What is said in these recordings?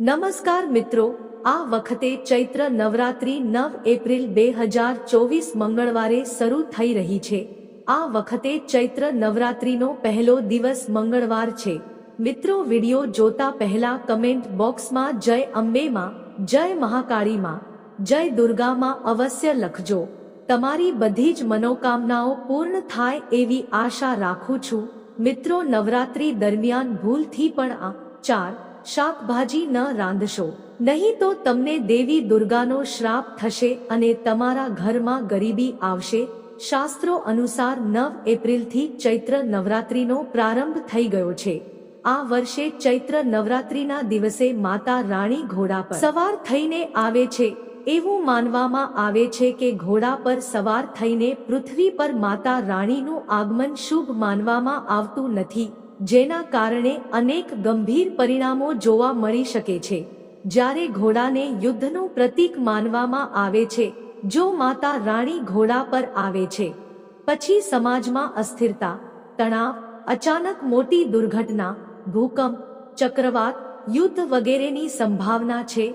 નમસ્કાર મિત્રો, આ વખતે ચૈત્ર નવરાત્રિ નવ એપ્રિલ બે હજાર ચોવીસ મંગળવારે શરૂ થઈ રહી છે. આ વખતે ચૈત્ર નવરાત્રિનો પહેલો દિવસ મંગળવાર છે. મિત્રો, વિડિયો જોતા પહેલા કમેન્ટ બોક્સમાં જય અંબેમાં, જય મહાકાળીમાં, જય દુર્ગામાં અવશ્ય લખજો. તમારી બધી જ મનોકામનાઓ પૂર્ણ થાય એવી આશા રાખું છું. મિત્રો, નવરાત્રી દરમિયાન ભૂલથી પણ આ ચાર શાકભાજી ન રાંધશો. નહીં તો તમને દેવી દુર્ગાનો શ્રાપ થશે અને તમારા ઘરમાં ગરીબી આવશે. શાસ્ત્રો અનુસાર નવ એપ્રિલથી ચૈત્ર નવરાત્રીનો પ્રારંભ થઈ ગયો છે. આ વર્ષે ચૈત્ર નવરાત્રીના દિવસે માતા રાણી ઘોડા પર સવાર થઈને આવે છે. એવું માનવામાં આવે છે કે ઘોડા પર સવાર થઈને પૃથ્વી પર માતા રાણીનું આગમન શુભ માનવામાં આવતું નથી. જેના કારણે અનેક ગંભીર પરિણામો જોવા મળી શકે છે. જ્યારે ઘોડાને યુદ્ધનું પ્રતીક માનવામાં આવે છે, જો માતા રાણી ઘોડા પર આવે છે, પછી સમાજમાં અસ્થિરતા, તણાવ, અચાનક મોટી દુર્ઘટના, ભૂકંપ, ચક્રવાત, યુદ્ધ વગેરેની સંભાવના છે.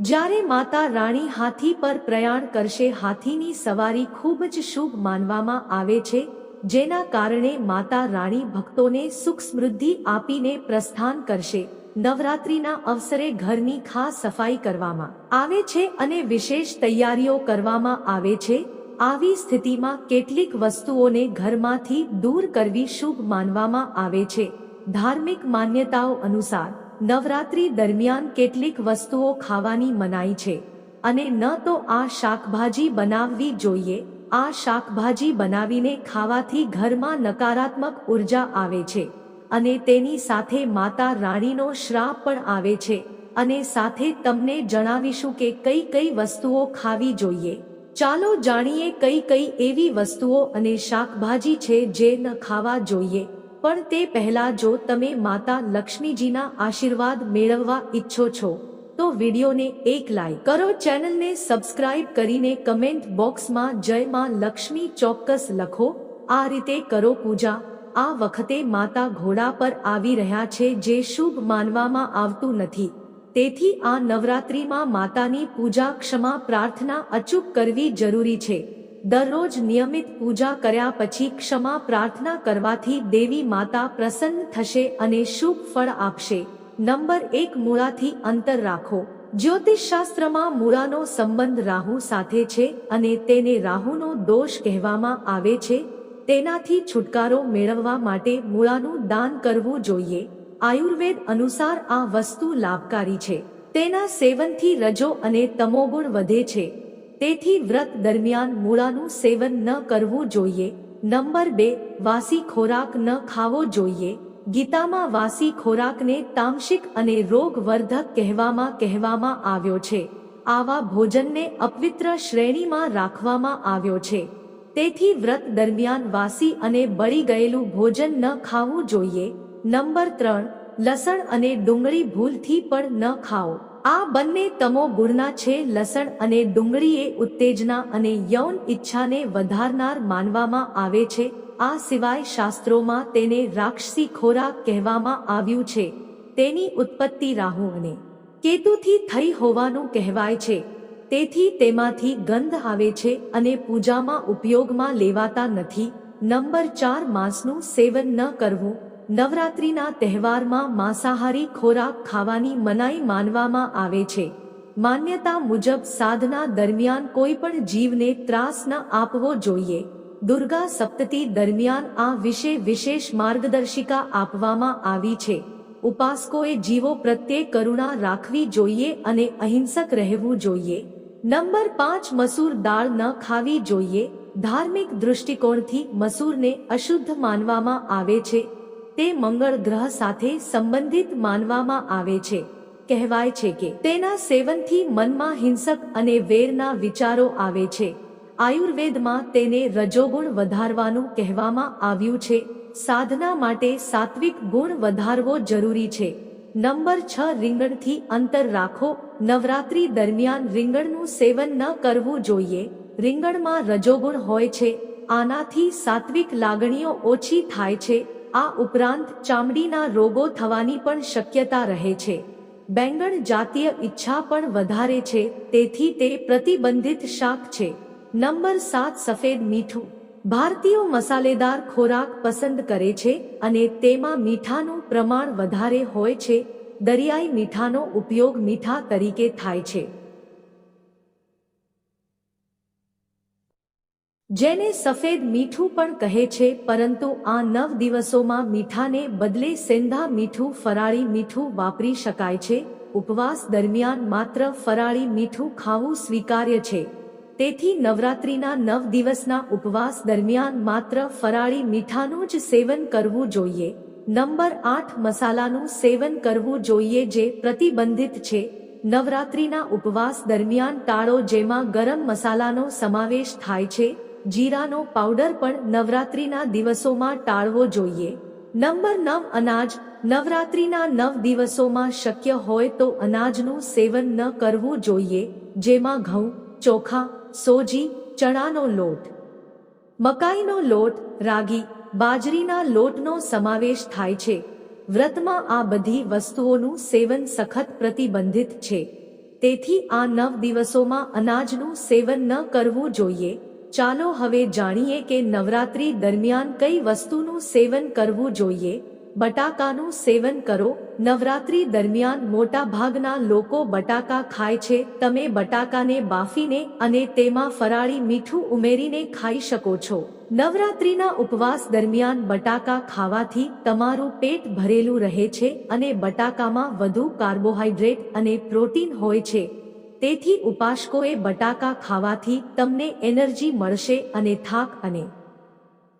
જ્યારે માતા રાણી હાથી પર પ્રયાણ કરશે, હાથીની સવારી ખૂબ જ શુભ માનવામાં આવે છે. જેના કારણે માતા રાણી ભક્તોને સુખ સમૃદ્ધિ આપીને પ્રસ્થાન કરશે. નવરાત્રીના અવસરે ઘરની ખાસ સફાઈ કરવામાં આવે છે અને વિશેષ તૈયારીઓ કરવામાં આવે છે. આવી સ્થિતિમાં કેટલીક વસ્તુઓને ઘરમાંથી દૂર કરવી શુભ માનવામાં આવે છે. ધાર્મિક માન્યતાઓ અનુસાર, નવરાત્રી દરમિયાન કેટલીક વસ્તુઓ ખાવાની મનાઈ છે. અને ન તો આ શાકભાજી બનાવવી જોઈએ. આ શાકભાજી બનાવીને ખાવાથી ઘરમાં નકારાત્મક ઊર્જા આવે છે અને તેની સાથે માતા રાણીનો શ્રાપ પણ આવે છે અને સાથે તમને જણાવીશું કે કઈ કઈ વસ્તુઓ ખાવી જોઈએ. ચાલો જાણીએ કઈ કઈ એવી વસ્તુઓ અને શાકભાજી છે જે ન ખાવા જોઈએ. પણ તે પહેલા જો તમે માતા લક્ષ્મીજીના આશીર્વાદ મેળવવા ઈચ્છો છો તો વિડીયોને એક લાઈક કરો, ચેનલને સબસ્ક્રાઇબ કરીને કમેન્ટ બોક્સમાં જય માં લક્ષ્મી ચોક્કસ લખો. આ રીતે કરો પૂજા. આ વખતે માતા ઘોડા પર આવી રહ્યા છે, જે શુભ માનવામાં આવતું નથી. તેથી આ નવરાત્રીમાં માતાની પૂજા ક્ષમા પ્રાર્થના અચૂક કરવી જરૂરી છે. દરરોજ નિયમિત પૂજા કર્યા પછી ક્ષમા પ્રાર્થના કરવાથી દેવી માતા પ્રસન્ન થશે અને શુભ ફળ આપશે. નંબર એક મૂળાથી અંતર રાખો. જ્યોતિષ શાસ્ત્રમાં મૂળાનો સંબંધ રાહુ સાથે છે અને તેને રાહુનો દોષ કહેવામાં આવે છે. તેનાથી છુટકારો મેળવવા માટે મૂળાનું દાન કરવું જોઈએ. આયુર્વેદ અનુસાર આ વસ્તુ લાભકારી છે. તેના સેવનથી રજો અને તમોગુણ વધે છે. તેથી વ્રત દરમિયાન મૂળાનું સેવન ન કરવું જોઈએ. નંબર બે, વાસી ખોરાક ન ખાવો જોઈએ. ગીતામાં વાસી ખોરાકને તામસિક અને રોગવર્ધક કહેવામાં કહેવામાં આવ્યો છે. આવા ભોજનને અપવિત્ર શ્રેણીમાં રાખવામાં આવ્યો છે. તેથી વ્રત દરમિયાન વાસી અને બળી ગયેલું ભોજન ન ખાવું જોઈએ. નંબર ત્રણ, લસણ અને ડુંગળી ભૂલથી પણ ન ખાઓ. આ બંને તમો ગુણના છે લસણ અને ડુંગળી એ ઉત્તેજના અને યૌન ઈચ્છાને વધારનાર માનવામાં આવે છે. આ સિવાય શાસ્ત્રોમાં તેને રાક્ષસી ખોરાક કહેવામાં આવ્યું છે. તેની ઉત્પત્તિ રાહુ અને કેતુથી થઈ હોવાનું કહેવાય છે. તેથી તેમાંથી ગંધ આવે છે અને પૂજામાં ઉપયોગમાં લેવાતા નથી. નંબર ચાર, માંસનું સેવન ન કરવું. નવરાત્રિના તહેવારમાં માંસાહારી ખોરાક ખાવાની મનાઈ માનવામાં આવે છે. માન્યતા મુજબ સાધના દરમિયાન કોઈ પણ જીવને ત્રાસ ન આપવો જોઈએ. દુર્ગા સપ્તતી દરમિયાન આ વિશે વિશેષ માર્ગદર્શિકા આપવામાં આવી છે. ઉપાસકોએ જીવો પ્રત્યે કરુણા રાખવી જોઈએ અને અહિંસક રહેવું જોઈએ. નંબર પાંચ, મસૂર દાળ ન ખાવી જોઈએ. ધાર્મિક દૃષ્ટિકોણથી મસૂરને અશુદ્ધ માનવામાં આવે છે. તે મંગળ ગ્રહ સાથે સંબંધિત માનવામાં આવે છે. કહેવાય છે કે તેના સેવનથી મનમાં હિંસક અને વેરના વિચારો આવે છે. આયુર્વેદમાં તેને રજોગુણ વધારવાનું કહેવામાં આવ્યું છે. સાધના માટે સાત્વિક ગુણ વધારવો જરૂરી છે. નંબર છ, રીંગણથી અંતર રાખો. નવરાત્રી દરમિયાન રીંગણનું સેવન ન કરવું જોઈએ. રીંગણમાં રજોગુણ હોય છે. આનાથી સાત્વિક લાગણીઓ ઓછી થાય છે. આ ઉપરાંત ચામડીના રોગો થવાની પણ શક્યતા રહે છે. બેંગણ જાતીય ઈચ્છા પણ વધારે છે, તેથી તે પ્રતિબંધિત શાક છે. નંબર સાત, સફેદ મીઠું. ભારતીયો મસાલેદાર ખોરાક પસંદ કરે છે અને તેમાં મીઠાનું પ્રમાણ વધારે હોય છે. દરિયાઈ મીઠાનો ઉપયોગ મીઠા તરીકે થાય છે. જેને સફેદ મીઠું પણ કહે છે, પરંતુ આ નવ દિવસોમાં મીઠાને બદલે સેંધા મીઠું ફરાળી મીઠું વાપરી શકાય છે. ઉપવાસ દરમિયાન માત્ર ફરાળી મીઠું ખાવું સ્વીકાર્ય છે. તેથી નવરાત્રિના નવ દિવસના ઉપવાસ દરમિયાન માત્ર ફરાળી મીઠાનું જ સેવન કરવું જોઈએ. નંબર આઠ મસાલાનું સેવન કરવું જોઈએ જે પ્રતિબંધિત છે. નવરાત્રિના ઉપવાસ દરમિયાન ટાળો જેમાં ગરમ મસાલાનો સમાવેશ થાય છે. જીરાનો પાવડર પણ નવરાત્રિના દિવસોમાં ટાળવો જોઈએ. નંબર નવ અનાજ. નવરાત્રિના નવ દિવસોમાં શક્ય હોય તો અનાજનું સેવન ન કરવું જોઈએ, જેમાં ઘઉં, ચોખા, સોજી, ચણાનો લોટ, મકાઈનો લોટ, રાગી, બાજરીના લોટનો સમાવેશ થાય છે. વ્રતમાં આ બધી વસ્તુઓનું સેવન સખત પ્રતિબંધિત છે. તેથી આ નવ દિવસોમાં અનાજનું સેવન ન કરવું જોઈએ. ચાલો હવે જાણીએ કે નવરાત્રી દરમિયાન કઈ વસ્તુનું સેવન કરવું જોઈએ? બટાકાનું સેવન કરો. નવરાત્રી દરમિયાન મોટા ભાગના લોકો બટાકા ખાય છે. તમે બટાકાને બાફીને અને તેમાં ફરાળી મીઠું ઉમેરીને ખાઈ શકો છો. નવરાત્રીના ઉપવાસ દરમિયાન બટાકા ખાવાથી તમારું પેટ ભરેલું રહે છે અને બટાકામાં વધુ કાર્બોહાઈડ્રેટ અને પ્રોટીન હોય છે. તેથી ઉપાસકોએ બટાકા ખાવાથી તમને એનર્જી મળશે અને થાક અને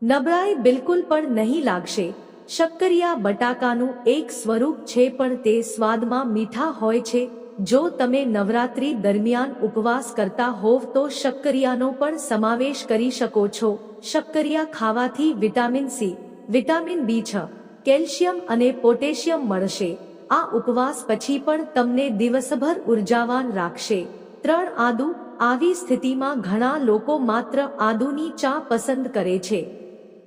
નબળાઈ બિલકુલ પણ નહીં લાગશે. શક્કરિયા બટાકાનું એક સ્વરૂપ છે પણ તે સ્વાદમાં મીઠા હોય છે. જો તમે નવરાત્રી દરમિયાન ઉપવાસ કરતા હોવ તો શક્કરિયાનો પણ સમાવેશ કરી શકો છો. શક્કરિયા ખાવાથી વિટામિન સી, વિટામિન બી છ, કેલ્શિયમ અને પોટેશિયમ મળશે. આ ઉપવાસ પછી પણ તમને દિવસભર ઉર્જાવાન રાખશે. ત્રણ આદુ આવી સ્થિતિમાં ઘણા લોકો માત્ર આદુની ચા પસંદ કરે છે.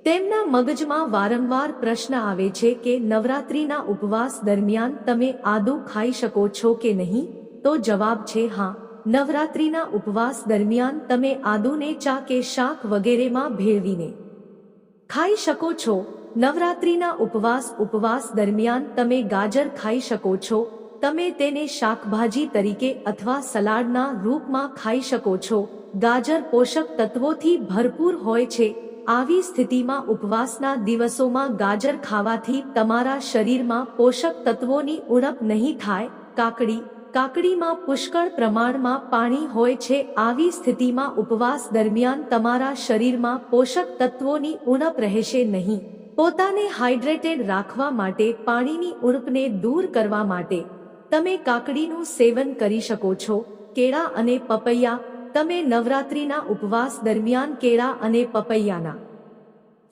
તેમના મગજમાં વારંવાર પ્રશ્ન આવે છે કે નવરાત્રીના ઉપવાસ દરમિયાન તમે આદુ ખાઈ શકો છો કે નહીં? તો જવાબ છે હા. નવરાત્રીના ઉપવાસ દરમિયાન તમે આદુને ચા કે શાક વગેરેમાં ભેળવીને ખાઈ શકો છો. નવરાત્રીના ઉપવાસ ઉપવાસ દરમિયાન તમે ગાજર ખાઈ શકો છો. તમે તેને શાકભાજી તરીકે અથવા સલાડના રૂપમાં ખાઈ શકો છો. ગાજર પોષક તત્વોથી ભરપૂર હોય છે. આવી સ્થિતિમાં ઉપવાસના દિવસોમાં ગાજર ખાવાથી તમારા શરીરમાં પોષક તત્વોની ઉણપ નહીં થાય. કાકડી, કાકડીમાં પુષ્કળ પ્રમાણમાં પાણી હોય છે. આવી સ્થિતિમાં ઉપવાસ દરમિયાન તમારા શરીરમાં પોષક તત્વોની ઉણપ રહેશે નહીં. પોતાને હાઇડ્રેટેડ રાખવા માટે, પાણીની ઉણપને દૂર કરવા માટે. તમે કાકડીનું સેવન કરી શકો છો, કેળા અને પપૈયા. તમે નવરાત્રિના ઉપવાસ દરમિયાન કેળા અને પપૈયાના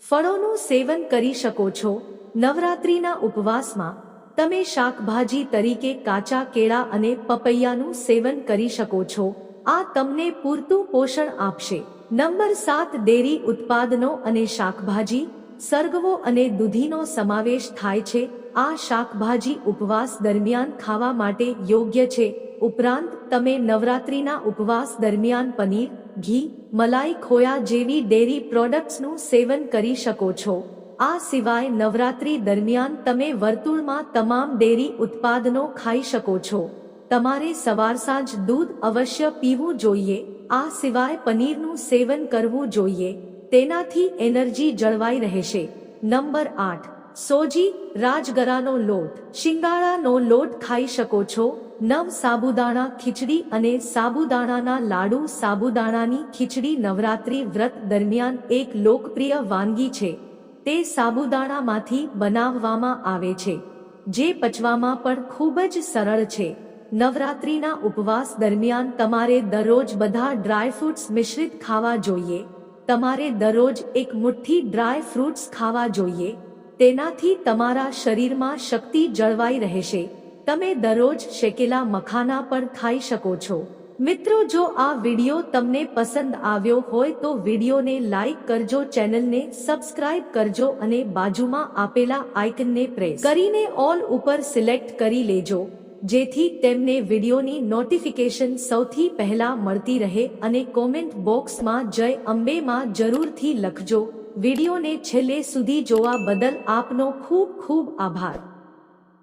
ફળોનું સેવન કરી શકો છો. નવરાત્રિના ઉપવાસમાં, તમે શાકભાજી તરીકે કાચા કેળા અને પપૈયાનું સેવન કરી શકો છો. આ તમને પૂરતું પોષણ આપશે. નંબર સાત, ડેરી ઉત્પાદનો અને શાકભાજી. સરગવો અને દૂધીનો સમાવેશ થાય છે. આ શાકભાજી ઉપવાસ દરમિયાન ખાવા માટે યોગ્ય છે. ઉપરાંત, તમે નવરાત્રીના ઉપવાસ દરમિયાન પનીર, ઘી, મલાઈ, ખોયા જેવી ડેરી પ્રોડક્ટ્સનું સેવન કરી શકો છો. આ સિવાય નવરાત્રી દરમિયાન તમે વર્તુળમાં તમામ ડેરી ઉત્પાદનો ખાઈ શકો છો. તમારે સવાર સાંજ દૂધ અવશ્ય પીવું જોઈએ. આ સિવાય પનીરનું સેવન કરવું જોઈએ. તેનાથી એનર્જી જળવાઈ રહેશે. નંબર આઠ. સોજી, રાજગરાનો લોટ. શિંગાળાનો લોટ ખાઈ શકો છો. નવ સાબુદાણા ખીચડી અને સાબુદાણાના લાડુ સાબુદાણાની ખીચડી નવરાત્રી વ્રત દરમિયાન એક લોકપ્રિય વાનગી છે. તે સાબુદાણામાંથી બનાવવામાં આવે છે, જે પચવામાં પણ ખૂબ જ સરળ છે. નવરાત્રીના ઉપવાસ દરમિયાન તમારે દરરોજ બધા ડ્રાયફ્રૂટ્સ મિશ્રિત ખાવા જોઈએ. તમારે દરરોજ એક મુઠ્ઠી ડ્રાય ફ્રૂટ્સ ખાવા જોઈએ. તેનાથી તમારા શરીરમાં શક્તિ જળવાઈ રહેશે. તમે દરરોજ શેકેલા મખાના પણ ખાઈ શકો છો. મિત્રો, જો આ વિડિયો તમને પસંદ આવ્યો હોય તો વિડિયોને લાઈક કરજો, ચેનલને સબસ્ક્રાઇબ કરજો અને બાજુમાં આપેલા આઇકનને પ્રેસ કરીને ઓલ ઉપર સિલેક્ટ કરી લેજો. જેથી તેમને વિડીયોની નોટિફિકેશન સૌથી પહેલા મળતી રહે અને કોમેન્ટ બોક્સમાં જય અંબેમાં જરૂરથી લખજો. વિડીયોને છેલ્લે સુધી જોવા બદલ આપનો ખૂબ ખૂબ આભાર.